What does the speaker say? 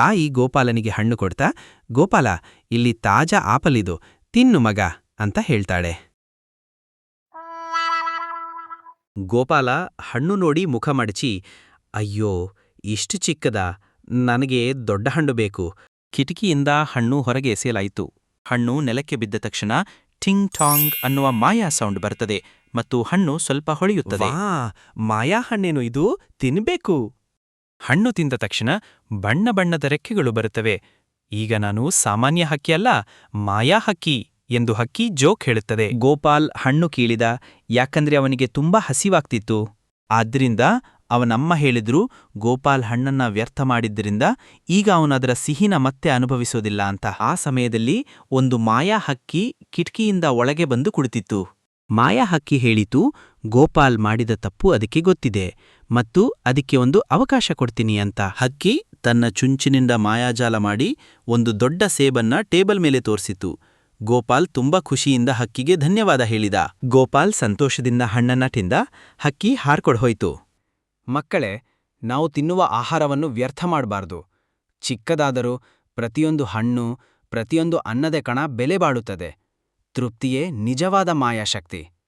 ತಾಯಿ ಗೋಪಾಲನಿಗೆ ಹಣ್ಣು ಕೊಡ್ತಾ, ಗೋಪಾಲ, ಇಲ್ಲಿ ತಾಜಾ ಆಪಲಿದು, ತಿನ್ನು ಮಗ, ಅಂತ ಹೇಳ್ತಾಳೆ. ಗೋಪಾಲ ಹಣ್ಣು ನೋಡಿ ಮುಖ ಮಡಚಿ, ಅಯ್ಯೋ, ಇಷ್ಟು ಚಿಕ್ಕದ, ನನಗೆ ದೊಡ್ಡ ಹಣ್ಣು ಬೇಕು. ಕಿಟಕಿಯಿಂದ ಹಣ್ಣು ಹೊರಗೆ ಎಸೆಯಲಾಯಿತು. ಹಣ್ಣು ನೆಲಕ್ಕೆ ಬಿದ್ದ ತಕ್ಷಣ ಟಿಂಗ್ ಟಾಂಗ್ ಅನ್ನುವ ಮಾಯಾ ಸೌಂಡ್ ಬರ್ತದೆ ಮತ್ತು ಹಣ್ಣು ಸ್ವಲ್ಪ ಹೊಳೆಯುತ್ತದೆ. ಮಾಯಾ ಹಣ್ಣೇನು ಇದು? ತಿನ್ಬೇಕು. ಹಣ್ಣು ತಿಂದ ತಕ್ಷಣ ಬಣ್ಣ ಬಣ್ಣದ ರೆಕ್ಕೆಗಳು ಬರುತ್ತವೆ. ಈಗ ನಾನು ಸಾಮಾನ್ಯ ಹಕ್ಕಿ ಅಲ್ಲ, ಮಾಯಾ ಹಕ್ಕಿ ಎಂದು ಹಕ್ಕಿ ಜೋಕ್ ಹೇಳುತ್ತದೆ. ಗೋಪಾಲ್ ಹಣ್ಣು ಕೀಳಿದ, ಯಾಕಂದ್ರೆ ಅವನಿಗೆ ತುಂಬಾ ಹಸಿವಾಗ್ತಿತ್ತು. ಆದ್ರಿಂದ ಅವನಮ್ಮ ಹೇಳಿದ್ರು, ಗೋಪಾಲ್ ಹಣ್ಣನ್ನ ವ್ಯರ್ಥ ಮಾಡಿದ್ದರಿಂದ ಈಗ ಅವನದರ ಸಿಹಿನ ಮತ್ತೆ ಅನುಭವಿಸೋದಿಲ್ಲ ಅಂತ. ಆ ಸಮಯದಲ್ಲಿ ಒಂದು ಮಾಯಾ ಹಕ್ಕಿ ಕಿಟಕಿಯಿಂದ ಒಳಗೆ ಬಂದು ಕುಳಿತಿತ್ತು. ಮಾಯಾ ಹಕ್ಕಿ ಹೇಳಿತು, ಗೋಪಾಲ್ ಮಾಡಿದ ತಪ್ಪು ಅದಕ್ಕೆ ಗೊತ್ತಿದೆ ಮತ್ತು ಅದಕ್ಕೆ ಒಂದು ಅವಕಾಶ ಕೊಡ್ತೀನಿ ಅಂತ. ಹಕ್ಕಿ ತನ್ನ ಚುಂಚಿನಿಂದ ಮಾಯಾಜಾಲ ಮಾಡಿ ಒಂದು ದೊಡ್ಡ ಸೇಬನ್ನ ಟೇಬಲ್ ಮೇಲೆ ತೋರಿಸಿತು. ಗೋಪಾಲ್ ತುಂಬಾ ಖುಷಿಯಿಂದ ಹಕ್ಕಿಗೆ ಧನ್ಯವಾದ ಹೇಳಿದ. ಗೋಪಾಲ್ ಸಂತೋಷದಿಂದ ಹಣ್ಣನ್ನ ತಿಂದ. ಹಕ್ಕಿ ಹಾರ್ಕೊಡ್ಹೋಯ್ತು ಮಕ್ಕಳೇ, ನಾವು ತಿನ್ನುವ ಆಹಾರವನ್ನು ವ್ಯರ್ಥ ಮಾಡಬಾರ್ದು. ಚಿಕ್ಕದಾದರೂ ಪ್ರತಿಯೊಂದು ಹಣ್ಣು, ಪ್ರತಿಯೊಂದು ಅನ್ನದ ಕಣ ಬೆಲೆ ಬಾಳುತ್ತದೆ. ತೃಪ್ತಿಯೇ ನಿಜವಾದ ಮಾಯಾಶಕ್ತಿ.